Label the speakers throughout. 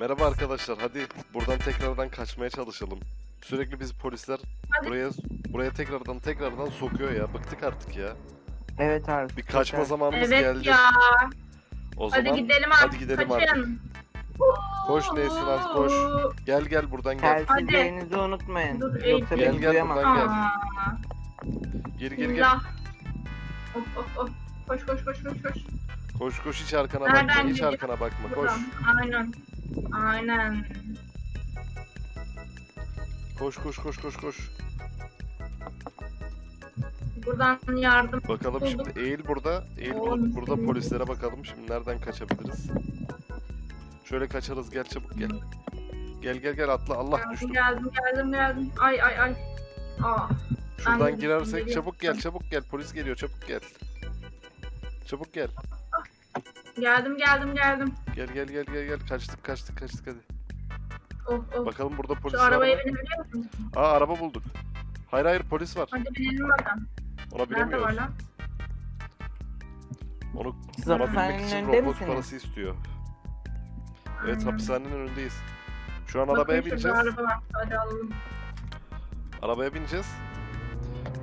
Speaker 1: Merhaba arkadaşlar. Hadi buradan tekrardan kaçmaya çalışalım. Sürekli biz polisler
Speaker 2: Hadi.
Speaker 1: buraya buraya tekrardan tekrardan sokuyor ya. Bıktık artık ya.
Speaker 3: Evet abi.
Speaker 1: Bir kaçma zamanımız
Speaker 2: Evet
Speaker 1: geldi.
Speaker 2: ya.
Speaker 1: O
Speaker 2: Hadi
Speaker 1: zaman
Speaker 2: gidelim artık.
Speaker 1: hadi gidelim
Speaker 2: Kaçın.
Speaker 1: artık. Koş Nesrin, az koş. gel gel buradan gel.
Speaker 3: Telsizlerinizi unutmayın.
Speaker 2: Dur,
Speaker 3: Yoksa
Speaker 2: gel,
Speaker 3: beni
Speaker 1: gel
Speaker 3: duyamaz.
Speaker 1: buradan gel.
Speaker 2: Aa, bismillah. Of of of. Koş koş koş koş koş.
Speaker 1: Koş koş hiç arkana
Speaker 2: Nereden
Speaker 1: bakma. Hiç
Speaker 2: gidiyor?
Speaker 1: arkana bakma. Koş.
Speaker 2: Buradan. Aynen. Aynen.
Speaker 1: Koş koş koş koş koş.
Speaker 2: Buradan yardım.
Speaker 1: Bakalım
Speaker 2: Bulduk.
Speaker 1: şimdi eğil burada. Eğil bur- burada polislere bakalım. Şimdi nereden kaçabiliriz? Şöyle kaçarız. Gel çabuk gel. Gel gel gel atla. Allah
Speaker 2: Geldim
Speaker 1: düştüm.
Speaker 2: geldim geldim geldim. Ay ay ay. Aa.
Speaker 1: Şuradan girersek çabuk gel çabuk gel. Polis geliyor çabuk gel. Çabuk gel.
Speaker 2: Geldim geldim geldim.
Speaker 1: Gel gel gel gel gel. Kaçtık kaçtık kaçtık hadi.
Speaker 2: Of of.
Speaker 1: Bakalım burada polis
Speaker 2: Şu
Speaker 1: var
Speaker 2: arabaya
Speaker 1: mı?
Speaker 2: binebiliyor musun?
Speaker 1: Aa araba bulduk. Hayır hayır polis var.
Speaker 2: Hadi binelim bakalım.
Speaker 1: Ona
Speaker 2: Nerede var
Speaker 1: binemiyoruz.
Speaker 2: lan?
Speaker 1: Onu
Speaker 3: Siz
Speaker 1: ona binmek
Speaker 3: hapishanenin
Speaker 1: için
Speaker 3: önünde misiniz?
Speaker 1: parası istiyor. Evet
Speaker 2: Aynen.
Speaker 1: hapishanenin önündeyiz. Şu an
Speaker 2: Bakın
Speaker 1: arabaya
Speaker 2: şurada
Speaker 1: bineceğiz.
Speaker 2: Araba var. Hadi alalım.
Speaker 1: Arabaya bineceğiz.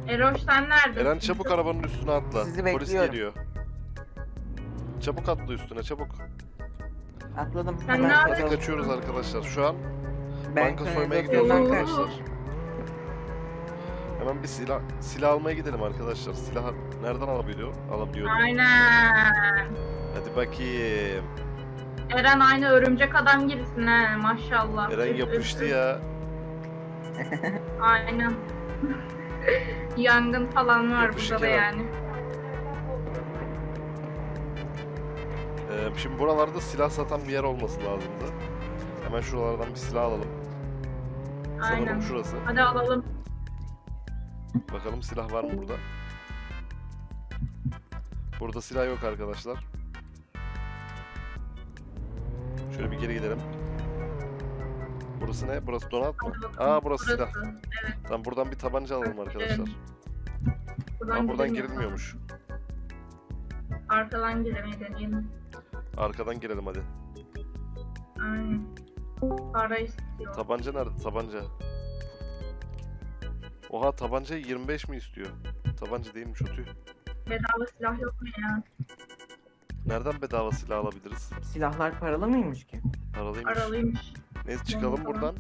Speaker 2: Eroş sen neredesin?
Speaker 1: Eren çabuk arabanın üstüne atla.
Speaker 3: Sizi
Speaker 1: Polis
Speaker 3: bekliyorum.
Speaker 1: geliyor. Çabuk atla üstüne çabuk.
Speaker 3: Atladım.
Speaker 2: Sen
Speaker 3: Hemen
Speaker 2: ne
Speaker 1: Hadi kaçıyoruz arkadaşlar. Şu an
Speaker 3: Ben
Speaker 1: banka soymaya gidiyoruz
Speaker 3: kanalizasyondan
Speaker 1: arkadaşlar. Hemen bir silah silah almaya gidelim arkadaşlar. Silah nereden alabiliyor? Alabiliyorum.
Speaker 2: Aynen.
Speaker 1: Hadi bakayım.
Speaker 2: Eren aynı örümcek adam gibisin he maşallah.
Speaker 1: Eren
Speaker 2: Üf,
Speaker 1: yapıştı
Speaker 2: üf, üf.
Speaker 1: ya.
Speaker 2: Aynen. Yangın falan var
Speaker 1: Yapışık
Speaker 2: burada da
Speaker 1: Eren.
Speaker 2: yani.
Speaker 1: Ee, şimdi buralarda silah satan bir yer olması lazımdı. Hemen şuralardan bir silah alalım.
Speaker 2: Aynen.
Speaker 1: Sanırım şurası.
Speaker 2: Hadi alalım.
Speaker 1: Bakalım silah var mı burada? Burada silah yok arkadaşlar. Şöyle bir geri gidelim. Burası ne? Burası donat mı? Aa burası silah.
Speaker 2: Evet.
Speaker 1: Tamam buradan bir tabanca alalım
Speaker 2: Evet,
Speaker 1: arkadaşlar.
Speaker 2: Buradan,
Speaker 1: Aa buradan girilmiyormuş.
Speaker 2: Arkadan giremeyi deneyelim.
Speaker 1: Arkadan girelim hadi.
Speaker 2: Aynen. Para istiyor.
Speaker 1: Tabanca nerede? Tabanca. Oha tabanca 25 mi istiyor? Tabanca değilmiş o tüh.
Speaker 2: Bedava silah yok mu ya?
Speaker 1: Nereden bedava silah alabiliriz?
Speaker 3: Silahlar paralı mıymış ki?
Speaker 1: Paralıymış.
Speaker 2: Aralıymış.
Speaker 1: Neyse çıkalım
Speaker 2: Tamam.
Speaker 1: buradan.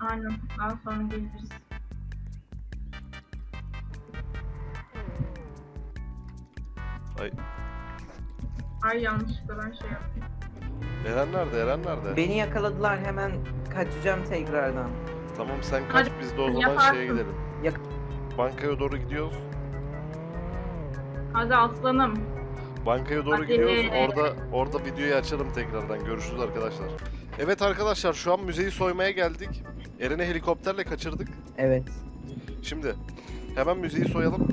Speaker 2: Aynen. Daha sonra geliriz.
Speaker 1: Ay.
Speaker 2: Ay yanlışlıkla ben şey yaptım.
Speaker 1: Eren nerede? Eren nerede?
Speaker 3: Beni yakaladılar hemen kaçacağım tekrardan.
Speaker 1: Tamam sen kaç
Speaker 2: Hadi,
Speaker 1: biz de o zaman
Speaker 2: yaparsın.
Speaker 1: şeye gidelim.
Speaker 3: Yak-
Speaker 1: Bankaya doğru gidiyoruz.
Speaker 2: Hadi aslanım.
Speaker 1: Bankaya doğru
Speaker 2: Hadi.
Speaker 1: gidiyoruz. Orada orada videoyu açalım tekrardan. Görüşürüz arkadaşlar. Evet arkadaşlar şu an müzeyi soymaya geldik. Eren'i helikopterle kaçırdık.
Speaker 3: Evet.
Speaker 1: Şimdi hemen müzeyi soyalım.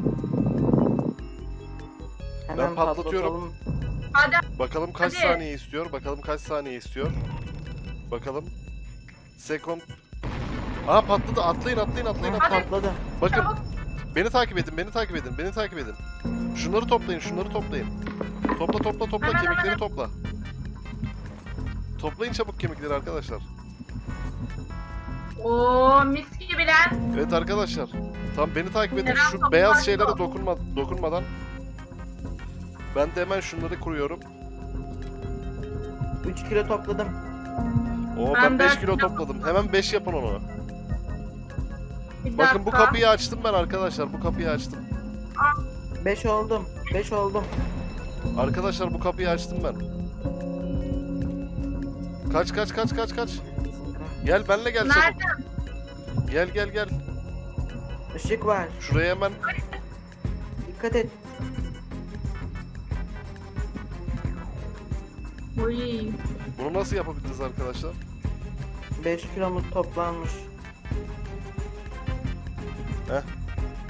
Speaker 3: Hemen
Speaker 1: patlatıyorum.
Speaker 3: patlatalım.
Speaker 2: Hadi
Speaker 1: Bakalım kaç
Speaker 2: Hadi.
Speaker 1: saniye istiyor. Bakalım kaç saniye istiyor. Bakalım. Second. Aha patladı. Atlayın atlayın atlayın.
Speaker 3: Ha,
Speaker 1: atlayın.
Speaker 3: patladı.
Speaker 1: Bakın
Speaker 2: çabuk.
Speaker 1: beni takip edin. Beni takip edin. Beni takip edin. Şunları toplayın. Şunları toplayın. Topla topla topla.
Speaker 2: Hemen,
Speaker 1: kemikleri
Speaker 2: hemen.
Speaker 1: topla. Toplayın çabuk kemikleri arkadaşlar.
Speaker 2: Oo mis gibi lan.
Speaker 1: Evet arkadaşlar. Tam beni takip edin. Şu beyaz şeylere dokunma, dokunmadan. Ben de hemen şunları kuruyorum.
Speaker 3: 3 kilo topladım.
Speaker 1: Oo
Speaker 2: Ben
Speaker 1: ben 5
Speaker 2: dört
Speaker 1: kilo
Speaker 2: kilo
Speaker 1: topladım. Hemen 5 yapın onu.
Speaker 2: Bir
Speaker 1: Bakın bu
Speaker 2: dakika.
Speaker 1: kapıyı açtım ben arkadaşlar. Bu kapıyı açtım.
Speaker 3: 5 oldum. 5 oldum.
Speaker 1: Arkadaşlar bu kapıyı açtım ben. Kaç kaç kaç kaç kaç. Gel benle gel çabuk.
Speaker 2: Nerede?
Speaker 1: Gel gel gel.
Speaker 3: Işık var.
Speaker 1: Şuraya hemen
Speaker 3: Dikkat et.
Speaker 2: Uy.
Speaker 1: bunu nasıl yapabiliriz arkadaşlar?
Speaker 3: 5 kilomuz toplanmış.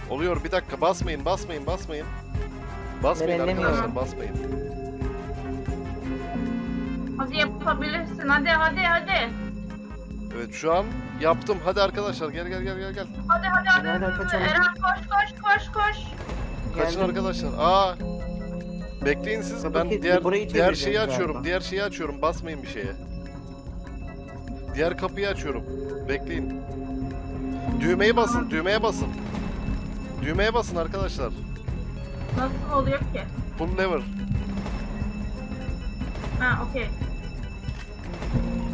Speaker 1: Oluyor bir dakika basmayın basmayın basmayın. Basmayın
Speaker 3: Ben ellemiyorum.
Speaker 1: arkadaşlar basmayın.
Speaker 2: Hadi yapabilirsin. Hadi hadi hadi.
Speaker 1: Evet şu an yaptım. Hadi arkadaşlar gel gel gel gel gel.
Speaker 2: Hadi hadi hadi.
Speaker 3: Hadi, hadi, kaçalım.
Speaker 2: Eren koş koş koş koş.
Speaker 1: Kaçın
Speaker 3: Geldim.
Speaker 1: arkadaşlar. Aa. Bekleyin siz. Ben diğer
Speaker 3: burayı
Speaker 1: diğer şeyi açıyorum. Diğer şeyi açıyorum. Basmayın bir şeye. Diğer kapıyı açıyorum. Bekleyin. Düğmeyi basın, düğmeye basın. Düğmeye basın arkadaşlar.
Speaker 4: Nasıl oluyor ki?
Speaker 1: Full lever.
Speaker 4: Ha okey.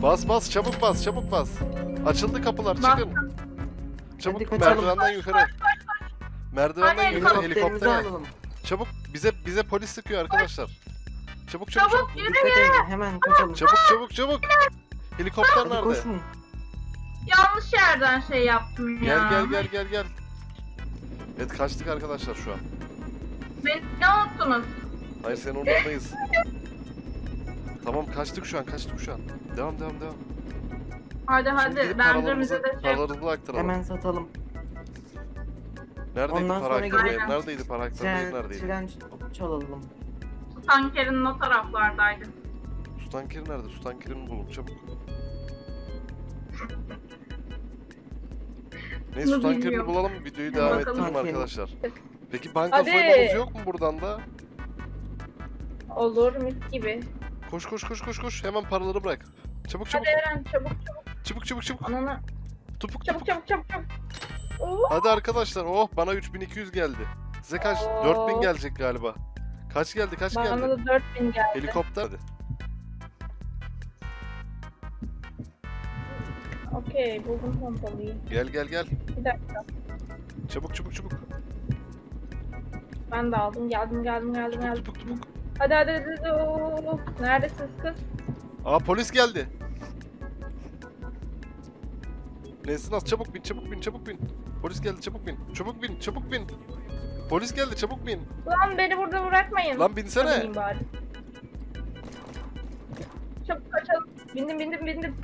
Speaker 1: Bas bas, çabuk bas, çabuk bas. Açıldı kapılar, çıkın.
Speaker 4: Bastım.
Speaker 1: Çabuk
Speaker 3: Hadi kaçalım.
Speaker 1: merdivenden yukarı. Merdivenden
Speaker 4: Hadi
Speaker 1: yukarı
Speaker 3: Helikopterimizi
Speaker 1: helikoptere.
Speaker 3: alalım.
Speaker 1: Çabuk bize bize polis sıkıyor arkadaşlar. Çabuk çabuk çabuk.
Speaker 4: Çabuk yürü.
Speaker 3: Dikkat edin hemen kaçalım.
Speaker 1: Çabuk çabuk çabuk. Helikopter
Speaker 3: Hadi
Speaker 1: nerede?
Speaker 3: koşun.
Speaker 4: Yanlış yerden şey yaptım ya.
Speaker 1: Gel gel gel gel gel. Evet kaçtık arkadaşlar şu an.
Speaker 4: Beni ne unuttunuz?
Speaker 1: Hayır senin umurundayız. tamam kaçtık şu an kaçtık şu an. Devam devam devam.
Speaker 4: Hadi
Speaker 1: Şimdi
Speaker 4: hadi.
Speaker 1: gidip
Speaker 4: Bence
Speaker 1: paralarımızı,
Speaker 4: bize de şey
Speaker 1: paralarımızı aktaralım.
Speaker 3: Hemen satalım.
Speaker 1: Neredeydi
Speaker 3: Ondan
Speaker 1: para
Speaker 3: sonra?
Speaker 1: Neredeydi para?
Speaker 3: Tren,
Speaker 1: Neredeydi?
Speaker 3: tren çalalım.
Speaker 4: su tankerinin o taraflardaydı.
Speaker 1: Su tankeri nerede? Su tankerini bulun çabuk. Neyse su
Speaker 4: Bunu
Speaker 1: tankerini
Speaker 4: bilmiyorum.
Speaker 1: bulalım videoyu devam
Speaker 4: Bakalım.
Speaker 1: ettirelim arkadaşlar. Peki banka
Speaker 2: Hadi.
Speaker 1: soymamız yok mu buradan da?
Speaker 2: Olur mis gibi.
Speaker 1: Koş koş koş koş koş hemen paraları bırak. Çabuk çabuk
Speaker 2: Hadi Eren çabuk çabuk.
Speaker 1: çabuk çabuk çabuk.
Speaker 2: Ananı
Speaker 1: Tupuk
Speaker 2: çabuk
Speaker 1: tupuk.
Speaker 2: çabuk çabuk çabuk.
Speaker 1: Hadi arkadaşlar oh bana 3200 geldi. Size kaç? 4000
Speaker 2: Oo.
Speaker 1: gelecek galiba. Kaç geldi kaç
Speaker 2: Bana
Speaker 1: geldi?
Speaker 2: da 4000 geldi.
Speaker 1: Helikopter. Hadi.
Speaker 2: Okey buldum pompalıyı.
Speaker 1: Gel gel gel.
Speaker 2: Bir dakika.
Speaker 1: Çabuk çabuk çabuk.
Speaker 2: Ben de aldım. Geldim geldim geldim geldim.
Speaker 1: tupuk tupuk.
Speaker 2: Hadi hadi hadi. hadi. Oo. Neredesiniz kız?
Speaker 1: Aa polis geldi. Nesin az çabuk bin çabuk bin çabuk bin. Polis geldi çabuk bin. Çabuk bin çabuk bin. Polis geldi çabuk bin.
Speaker 2: Lan beni burada bırakmayın.
Speaker 1: Lan binsene.
Speaker 2: Bari. Çabuk kaçalım. Bindim bindim bindim.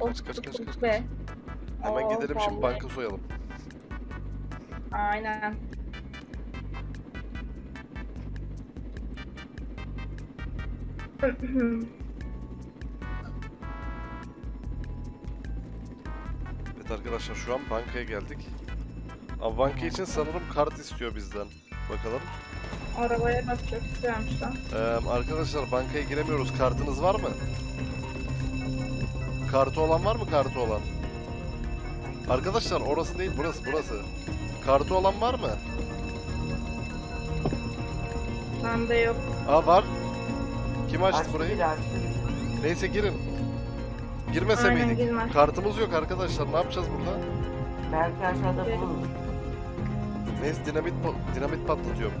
Speaker 2: Oh,
Speaker 1: Kaç, kaç, kaç, kaç,
Speaker 2: be.
Speaker 1: Hemen
Speaker 2: Oo,
Speaker 1: gidelim şimdi banka soyalım.
Speaker 2: Aynen.
Speaker 1: Evet arkadaşlar şu an bankaya geldik. Ama banka için sanırım kart istiyor bizden. Bakalım.
Speaker 2: Arabaya bak çok güzelmiş lan.
Speaker 1: Ee, arkadaşlar bankaya giremiyoruz. Kartınız var mı? Kartı olan var mı kartı olan? Arkadaşlar orası değil burası burası. Kartı olan var mı?
Speaker 2: Bende yok.
Speaker 1: Aa var. Kim açtı
Speaker 3: Açtı
Speaker 1: burayı?
Speaker 3: açtı.
Speaker 1: Neyse girin. Girmese
Speaker 2: Aynen
Speaker 1: miydik?
Speaker 2: girme.
Speaker 1: Kartımız yok arkadaşlar. Ne yapacağız burada?
Speaker 3: Belki aşağıda buluruz.
Speaker 1: Neyse dinamit pa- dinamit patlatıyorum.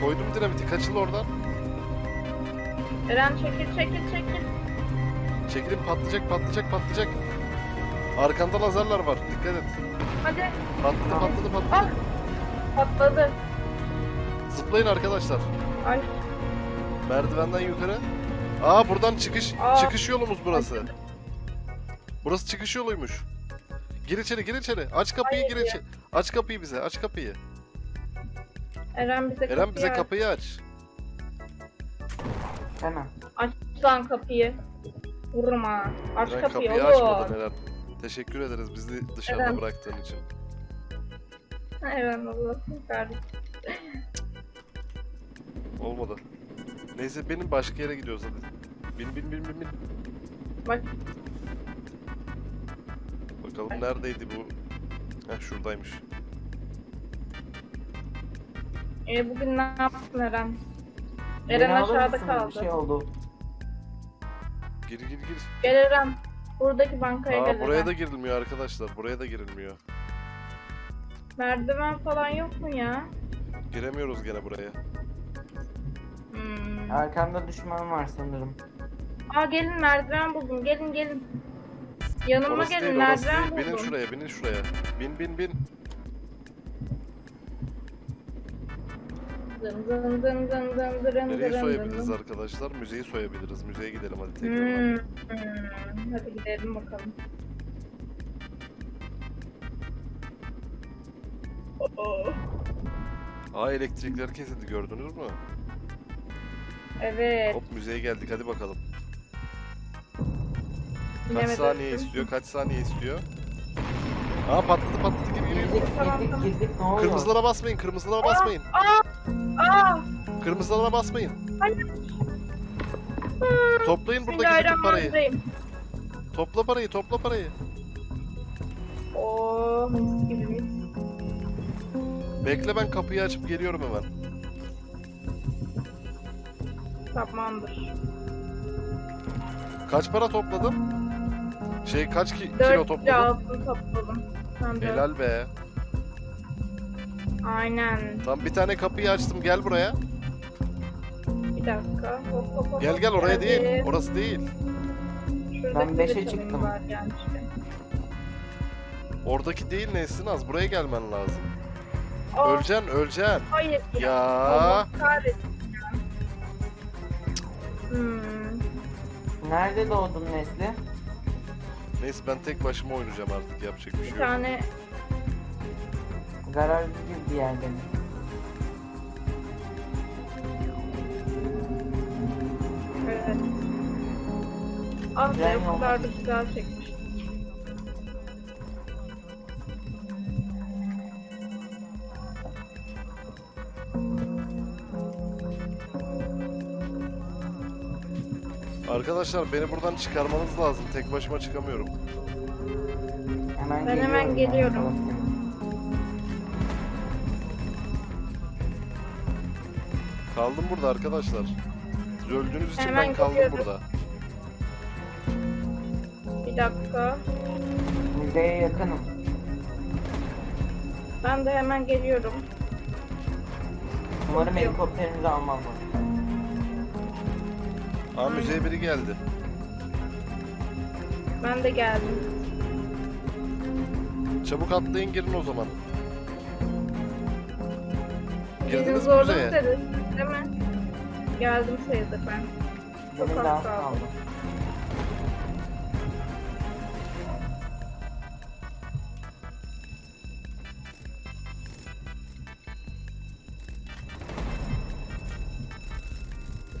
Speaker 1: Koydum dinamiti. Kaçıl oradan.
Speaker 2: Eren çekil çekil çekil.
Speaker 1: Çekilin patlayacak patlayacak patlayacak. Arkanda lazerler var. Dikkat et.
Speaker 2: Hadi
Speaker 1: Patladı patladı
Speaker 2: Ah.
Speaker 1: patladı.
Speaker 2: patladı.
Speaker 1: Zıplayın arkadaşlar.
Speaker 2: Ay
Speaker 1: Merdivenden yukarı. Aa buradan çıkış
Speaker 2: Aa.
Speaker 1: çıkış yolumuz burası. Burası çıkış yoluymuş. Gir içeri gir içeri. Aç kapıyı
Speaker 2: Hayır
Speaker 1: gir
Speaker 2: ya.
Speaker 1: içeri. Aç kapıyı bize aç kapıyı.
Speaker 2: Eren bize
Speaker 1: Eren
Speaker 2: kapıyı
Speaker 1: bize
Speaker 2: aç.
Speaker 1: kapıyı aç.
Speaker 3: Hemen.
Speaker 2: Aç lan kapıyı. Vurma. Aç
Speaker 1: Eren
Speaker 2: kapıyı,
Speaker 1: kapıyı
Speaker 2: oğlum.
Speaker 1: açmadın Eren. Teşekkür ederiz bizi dışarıda
Speaker 2: Eren.
Speaker 1: bıraktığın için.
Speaker 2: Eren Allah'ım kardeşim.
Speaker 1: Olmadı. Neyse benim başka yere gidiyoruz hadi. Bin bin bin bin bin.
Speaker 2: Bak.
Speaker 1: Bakalım neredeydi bu? Heh şuradaymış.
Speaker 2: E, bugün ne yaptın Eren?
Speaker 3: Beni
Speaker 2: Eren
Speaker 3: alır
Speaker 2: aşağıda kaldı.
Speaker 3: Bir şey oldu.
Speaker 1: Gir gir gir.
Speaker 2: Gel Eren. Buradaki bankaya
Speaker 1: Aa
Speaker 2: gel
Speaker 1: buraya
Speaker 2: Eren.
Speaker 1: da girilmiyor arkadaşlar. Buraya da girilmiyor.
Speaker 2: Merdiven falan yok mu ya?
Speaker 1: Giremiyoruz gene buraya.
Speaker 2: Hmm.
Speaker 3: Arkamda düşman var sanırım.
Speaker 2: Aa gelin merdiven buldum. Gelin gelin. Yanıma
Speaker 1: Orası
Speaker 2: gelin
Speaker 1: değil orası
Speaker 2: merdiven
Speaker 1: değil. Binin şuraya binin şuraya. Bin bin bin.
Speaker 2: Zın zın zın zın zın zırın
Speaker 1: Nereyi
Speaker 2: zırın
Speaker 1: soyabiliriz
Speaker 2: zın.
Speaker 1: arkadaşlar? Müzeyi soyabiliriz. Müzeye gidelim hadi tekrar.
Speaker 2: Hmm. hmm. Hadi gidelim bakalım. Oh.
Speaker 1: Aa elektrikler kesildi gördünüz mü?
Speaker 2: Evet.
Speaker 1: Hop müzeye geldik hadi bakalım. Kaç saniye istiyor? Kaç saniye istiyor? Aa patladı patladı gir gir.
Speaker 3: Girdik
Speaker 2: Tamam,
Speaker 3: girdik
Speaker 2: tamam.
Speaker 3: girdik ne?
Speaker 1: Kırmızılara basmayın kırmızılara basmayın.
Speaker 2: Aa!
Speaker 1: Kırmızılara basmayın. Toplayın buradaki bütün parayı.
Speaker 2: Bismillahirrahmanirrahim.
Speaker 1: Topla parayı, topla parayı.
Speaker 2: Oo mis gibi mis.
Speaker 1: Bekle ben kapıyı açıp geliyorum hemen.
Speaker 2: Tamamdır.
Speaker 1: Kaç para topladın? Şey kaç ki kilo
Speaker 2: 4 kilo
Speaker 1: topladın?
Speaker 2: altın topladım. Ben de.
Speaker 1: Helal be.
Speaker 2: Aynen.
Speaker 1: Tam bir tane kapıyı açtım gel buraya.
Speaker 2: Bir dakika. Hop, hop, hop,
Speaker 1: Gel gel oraya değil.
Speaker 2: geldim.
Speaker 1: Orası değil.
Speaker 2: Şuradaki
Speaker 3: Ben
Speaker 2: de
Speaker 3: beşe çıktım.
Speaker 1: Oradaki değil Nesin az. Buraya gelmen lazım.
Speaker 2: Aa,
Speaker 1: Öleceksin, öleceksin.
Speaker 2: hayır ya.
Speaker 1: Ya.
Speaker 2: Allah kahretsin ya. Hmm.
Speaker 3: Nerede doğdun Nesli?
Speaker 1: Neyse ben tek başıma oynayacağım artık yapacak bir
Speaker 2: Bir
Speaker 1: şey yok.
Speaker 2: tane
Speaker 3: Garaj gibi bir yerde mi?
Speaker 2: evet. Ah be o kadar da güzel çekmiş.
Speaker 1: Arkadaşlar beni buradan çıkarmanız lazım. Tek başıma çıkamıyorum.
Speaker 3: Hemen
Speaker 2: Ben hemen
Speaker 3: geliyorum.
Speaker 1: Kaldım burada arkadaşlar. Siz öldüğünüz için
Speaker 2: Hemen
Speaker 1: ben kaldım
Speaker 2: geliyorum.
Speaker 1: burada.
Speaker 2: Bir dakika.
Speaker 3: Müzeye yakınım.
Speaker 2: Ben de hemen geliyorum.
Speaker 3: Umarım
Speaker 2: Yok.
Speaker 3: helikopterimizi
Speaker 1: Aa müzeye biri geldi.
Speaker 2: Ben de geldim.
Speaker 1: Çabuk atlayın girin o zaman. Girdiniz mi müzeye?
Speaker 2: dedi, değil mi? Geldim sayılır ben. Çok
Speaker 3: Benim
Speaker 2: az
Speaker 3: daha
Speaker 2: kaldı.
Speaker 3: kaldı.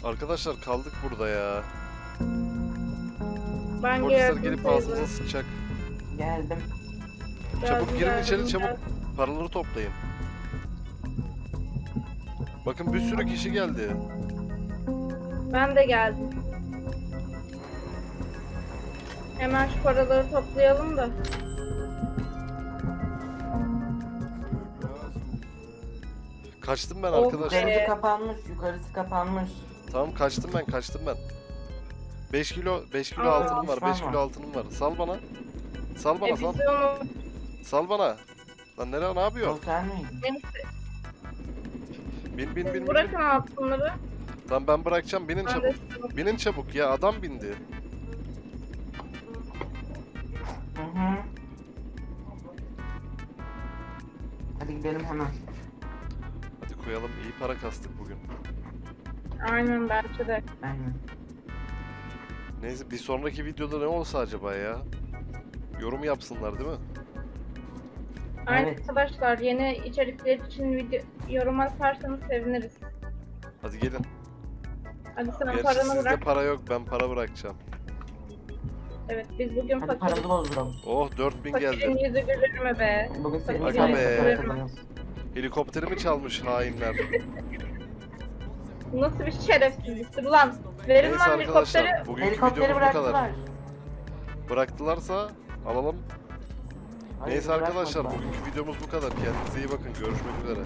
Speaker 1: Arkadaşlar kaldık burada ya.
Speaker 2: Ben
Speaker 1: Polisler
Speaker 2: geldim
Speaker 1: gelip
Speaker 2: sayılır.
Speaker 1: ağzımıza sıçacak.
Speaker 3: Geldim.
Speaker 1: Çabuk
Speaker 2: Geldim,
Speaker 1: girin
Speaker 2: geldim,
Speaker 1: içeri çabuk.
Speaker 2: geldim.
Speaker 1: Paraları toplayın. Bakın bir sürü kişi geldi.
Speaker 2: Ben de geldim. Hemen şu paraları toplayalım da.
Speaker 1: Kaçtım ben
Speaker 2: Oh
Speaker 1: arkadaşlar.
Speaker 2: be.
Speaker 3: Yukarısı kapanmış, yukarısı kapanmış.
Speaker 1: Tamam kaçtım ben kaçtım ben. 5 kilo 5 kilo
Speaker 2: Aa,
Speaker 1: altınım var. 5
Speaker 3: düşman
Speaker 1: kilo altınım var. Sal bana. Sal bana
Speaker 2: E
Speaker 1: sal. Sal bana. Lan nereye ne yapıyor?
Speaker 2: neyse
Speaker 1: Bin bin bin
Speaker 2: bırakın altınları.
Speaker 1: Tamam ben bırakacağım. Binin
Speaker 2: Ben
Speaker 1: çabuk. Binin çabuk ya adam bindi.
Speaker 3: Hı hı. Hadi gidelim hemen.
Speaker 1: Hadi koyalım iyi para kastık bugün.
Speaker 2: Aynen bence de.
Speaker 3: Aynen.
Speaker 1: Neyse bir sonraki videoda ne olsa acaba ya? Yorum yapsınlar değil mi?
Speaker 2: Aynen
Speaker 3: Evet.
Speaker 2: arkadaşlar yeni içerikler için video yorum atarsanız seviniriz.
Speaker 1: Hadi gelin.
Speaker 2: Hadi sen
Speaker 1: Gerçi
Speaker 2: paranı
Speaker 1: sizde
Speaker 2: bırak.
Speaker 1: para yok ben para bırakacağım.
Speaker 2: Evet biz bugün
Speaker 3: Hadi paramızı bozduralım.
Speaker 1: Oh 4000
Speaker 2: Fakirin
Speaker 1: geldi.
Speaker 2: yüzü gülür mü be?
Speaker 3: Bugün senin
Speaker 2: Aga
Speaker 1: be. Helikopterimi çalmış hainler.
Speaker 2: Nasıl bir şerefsizliktir lan? Verin
Speaker 1: Neyse
Speaker 2: lan helikopteri.
Speaker 1: arkadaşlar bugünkü
Speaker 3: Helikopteri
Speaker 1: videomuz bu kadar.
Speaker 3: bıraktılar.
Speaker 1: Bıraktılarsa alalım.
Speaker 3: Hayır,
Speaker 1: Neyse arkadaşlar
Speaker 3: bırakmadılar.
Speaker 1: bugünkü videomuz bu kadar. Kendinize iyi bakın. Görüşmek üzere.